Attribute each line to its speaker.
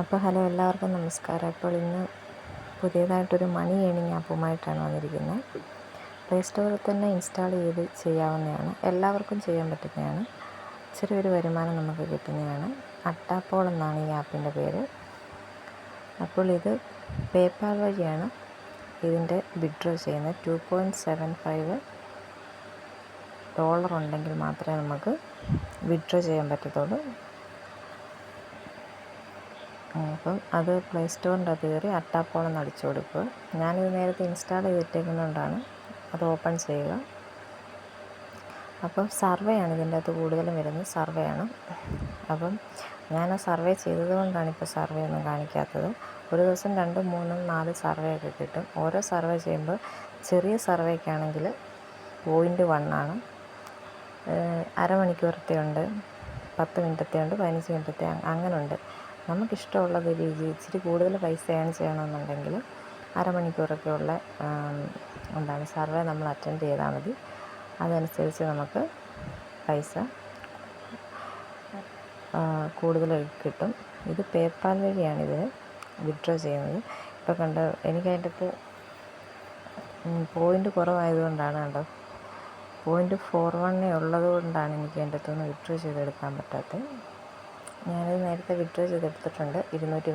Speaker 1: അപ്പോൾ ഹലോ എല്ലാവർക്കും നമസ്കാരം. അപ്പോൾ ഇന്ന് പുതിയതായിട്ടൊരു മണി ഏണിങ് ആപ്പുമായിട്ടാണ് വന്നിരിക്കുന്നത്. പ്ലേ സ്റ്റോറിൽ തന്നെ ഇൻസ്റ്റാൾ ചെയ്ത് ചെയ്യാവുന്നതാണ്. എല്ലാവർക്കും ചെയ്യാൻ പറ്റുന്നതാണ്. ചെറിയൊരു വരുമാനം നമുക്ക് കിട്ടുന്നതാണ്. അട്ടാപ്പോൾ എന്നാണ് ഈ ആപ്പിന്റെ പേര്. അപ്പോൾ ഇത് പേപ്പാൽ വഴിയാണ് ഇതിന്റെ വിഡ്രോ ചെയ്യുന്നത്. Two point seven five dollar ഉണ്ടെങ്കിൽ മാത്രമേ നമുക്ക് വിഡ്രോ ചെയ്യാൻ പറ്റത്തുള്ളൂ. അപ്പം അത് പ്ലേ സ്റ്റോറിന്റെ അത് കയറി അട്ടാപ്പോളം അടിച്ചു കൊടുക്കുക. ഞാനിത് നേരത്തെ ഇൻസ്റ്റാൾ ചെയ്തിട്ടേക്കുന്നതുകൊണ്ടാണ് അത് ഓപ്പൺ ചെയ്യുക. അപ്പം സർവേ ആണ് ഇതിന്റെ അകത്ത് കൂടുതലും വരുന്നത്. സർവേ ആണ് അപ്പം ഞാൻ സർവേ ചെയ്തതുകൊണ്ടാണ് ഇപ്പോൾ സർവേ ഒന്നും കാണിക്കാത്തത്. ഒരു ദിവസം രണ്ടും മൂന്നും നാല് സർവേ ഒക്കെ കിട്ടും. ഓരോ സർവേ ചെയ്യുമ്പോൾ ചെറിയ സർവേക്കാണെങ്കിൽ പോയിന്റ് വൺ ആണ്. അരമണിക്കൂറത്തെ ഉണ്ട്. പത്ത് മിനിറ്റത്തെ ഉണ്ട് പതിനഞ്ച് മിനിറ്റത്തെ അങ്ങനെ ഉണ്ട് നമുക്കിഷ്ടമുള്ളത് രീതി ഇച്ചിരി കൂടുതൽ പൈസ ഏൺ ചെയ്യണമെന്നുണ്ടെങ്കിൽ അരമണിക്കൂറൊക്കെ ഉള്ള എന്താണ് സർവേ നമ്മൾ അറ്റൻഡ് ചെയ്താൽ മതി. അതനുസരിച്ച് നമുക്ക് പൈസ കൂടുതൽ കിട്ടും. ഇത് പേപ്പാൽ വഴിയാണ് ഇതിന് വിഡ്രോ ചെയ്യുന്നത്. ഇപ്പോൾ കണ്ട് എനിക്കതിന്റെ അകത്ത് പോയിന്റ് കുറവായതുകൊണ്ടാണ് കണ്ടോ പോയിന്റ് ഫോർ വണ്ണേ ഉള്ളത് കൊണ്ടാണ് എനിക്ക് അതിന്റെ അകത്തുനിന്ന് വിഡ്രോ ചെയ്തെടുക്കാൻ പറ്റാത്തത്. ഞാനിത് നേരത്തെ വിഡ്രോ ചെയ്തെടുത്തിട്ടുണ്ട്. ഇരുന്നൂറ്റി